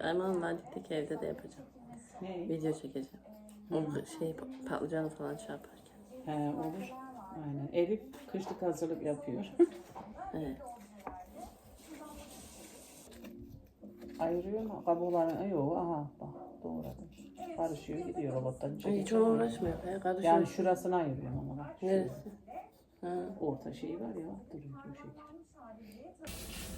Ama Ladik'teki evde de yapacağım. Ne? Video çekeceğim. O şey patlıcanı falan yaparken. He olur. Aynen. Elif kışlık hazırlık yapıyor. Evet. Ayırıyor mu? Kabuğlarını yok. Aha bak doğradım. Karışıyor gidiyor robottan çekiyor. hiç uğraşmıyor. be, Karışıyor. Yani şurasını ayırıyorum ama. Neresi? Ha. Orta şeyi var ya duruyor bu Thank you.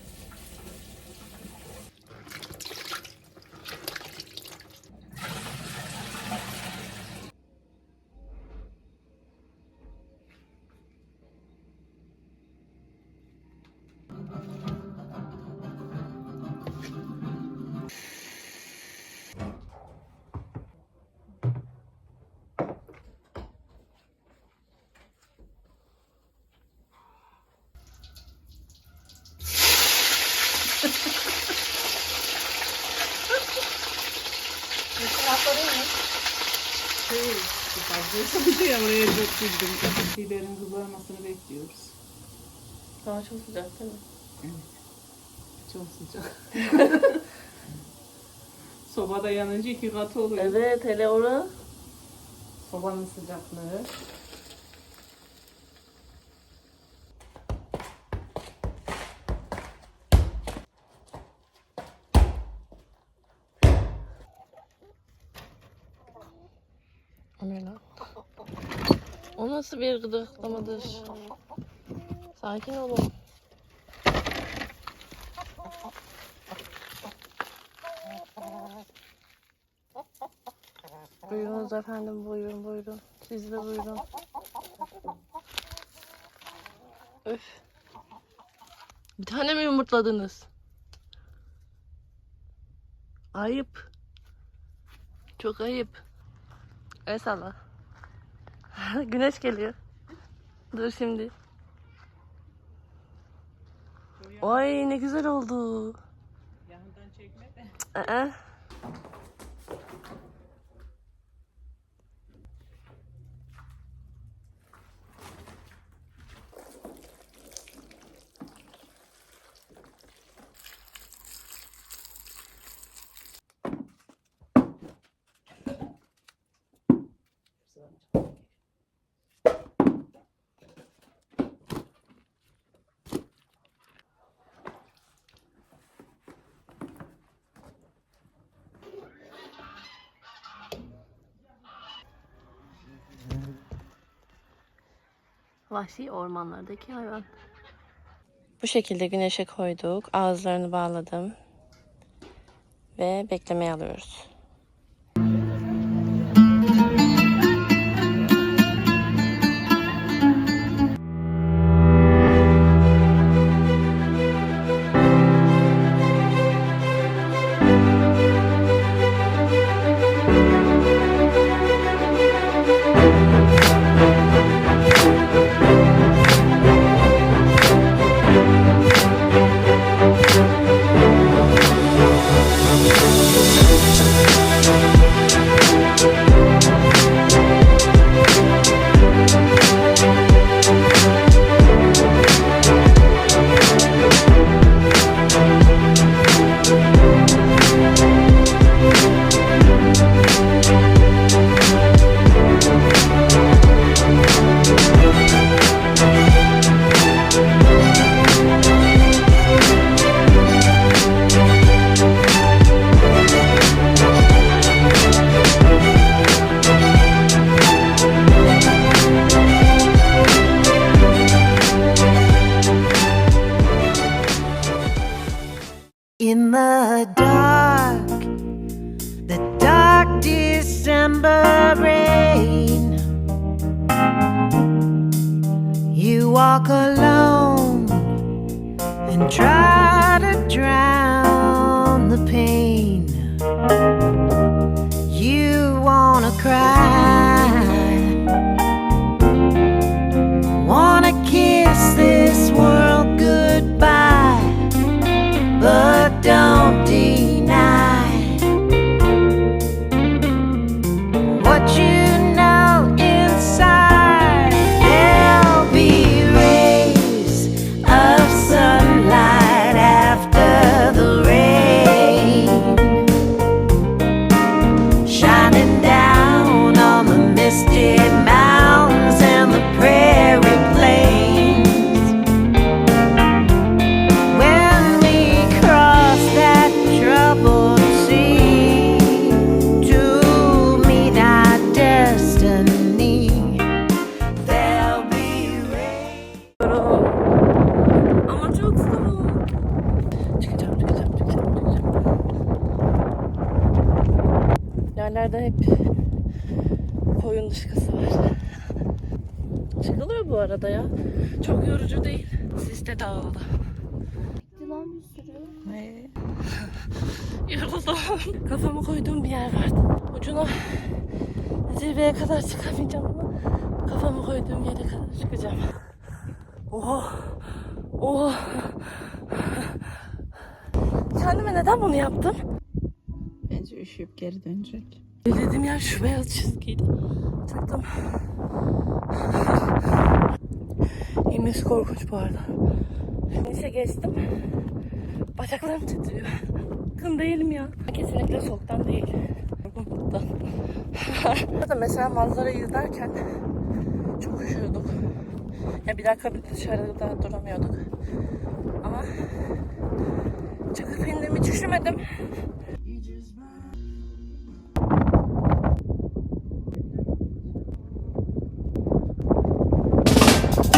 Şey, fazla bir şey oraya döktürdüm. Biberin kızarmasını bekliyoruz. Hava çok sıcak değil mi? Çok sıcak. Sobada yanınca iki katı oluyor. Evet hele ora. Sobanın sıcaklığı. Lan? O nasıl bir gıdıklamadır? Sakin olun. Buyurunuz efendim buyurun buyurun. Siz de buyurun. Öf. Bir tane mi yumurtladınız? Ayıp. Çok ayıp. El salla. Güneş geliyor. Dur şimdi. Ay ne güzel oldu. Yanından çekme de. Aa. Vahşi ormanlardaki hayvan. Bu şekilde güneşe koyduk. Ağızlarını bağladım. Ve beklemeye alıyoruz. The dark, the dark December rain, you walk alone and try to drown Buralarda hep koyun dışkısı var. Çıkılıyor bu arada ya. Çok yorucu değil. Siste dağıldı. Yılan bir sürü. Yoruldum. Kafamı koyduğum bir yer vardı. Ucuna zirveye kadar çıkamayacağım ama kafamı koyduğum yere kadar çıkacağım. Oha. Oha. Kendime neden bunu yaptım? Bence üşüyüp geri dönecek. Dediğim yer şu beyaz çizgiydi. Çıktım. İğmesi korkunç bu arada. Neyse geçtim. Bacaklarım titriyor. Yakın değilim ya. Kesinlikle soğuktan değil. Yorgunluktan. Burada mesela manzarayı izlerken çok üşüyorduk. Ya bir dakika bir dışarıda duramıyorduk. Ama çıkıp indim hiç üşümedim.